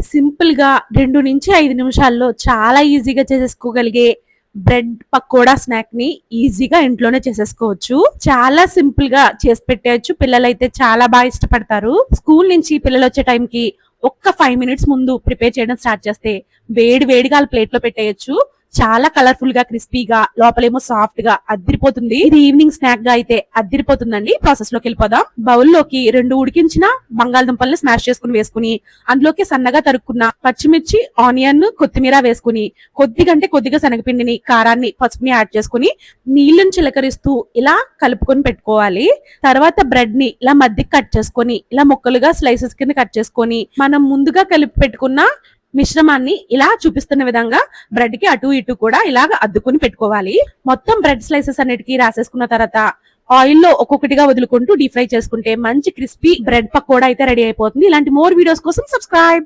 సింపుల్గా రెండు నుంచి ఐదు నిమిషాల్లో చాలా ఈజీగా చేసేసుకోగలిగే బ్రెడ్ పకోడా స్నాక్ని ఈజీగా ఇంట్లోనే చేసేసుకోవచ్చు. చాలా సింపుల్గా చేసి పెట్టేయచ్చు. పిల్లలైతే చాలా బాగా ఇష్టపడతారు. స్కూల్ నుంచి పిల్లలు వచ్చే టైం కి ఒక్క ఫైవ్ మినిట్స్ ముందు ప్రిపేర్ చేయడం స్టార్ట్ చేస్తే వేడి వేడిగా ప్లేట్లో పెట్టేయచ్చు. చాలా కలర్ఫుల్గా క్రిస్పీగా లోపలేమో సాఫ్ట్గా అద్దిరిపోతుంది. ఇది ఈవినింగ్ స్నాక్గా అయితే అద్దిరిపోతుందండి. ప్రాసెస్లోకి వెళ్ళిపోదాం. బౌల్లోకి రెండు ఉడికించిన బంగాళదుంపల్ని స్మాష్ చేసుకుని వేసుకుని అందులోకి సన్నగా తరుక్కున్న పచ్చిమిర్చి ఆనియన్ కొత్తిమీర వేసుకుని కొద్దిగా అంటే కొద్దిగా శనగపిండిని కారాన్ని పసుపుని యాడ్ చేసుకుని నీళ్ళని చిలకరిస్తూ ఇలా కలుపుకొని పెట్టుకోవాలి. తర్వాత బ్రెడ్ని ఇలా మధ్యకి కట్ చేసుకొని ఇలా ముక్కలుగా స్లైసెస్ కింద కట్ చేసుకొని మనం ముందుగా కలిపి పెట్టుకున్న మిశ్రమాన్ని ఇలా చూపిస్తున్న విధంగా బ్రెడ్కి అటు ఇటు కూడా ఇలాగ అద్దుకుని పెట్టుకోవాలి. మొత్తం బ్రెడ్ స్లైసెస్ అన్నిటికీ రాసేసుకున్న తర్వాత ఆయిల్లో ఒక్కొక్కటిగా వదులుకుంటూ డీప్ ఫ్రై చేసుకుంటే మంచి క్రిస్పీ బ్రెడ్ పకోడా అయితే రెడీ అయిపోతుంది. ఇలాంటి మోర్ వీడియోస్ కోసం సబ్స్క్రైబ్!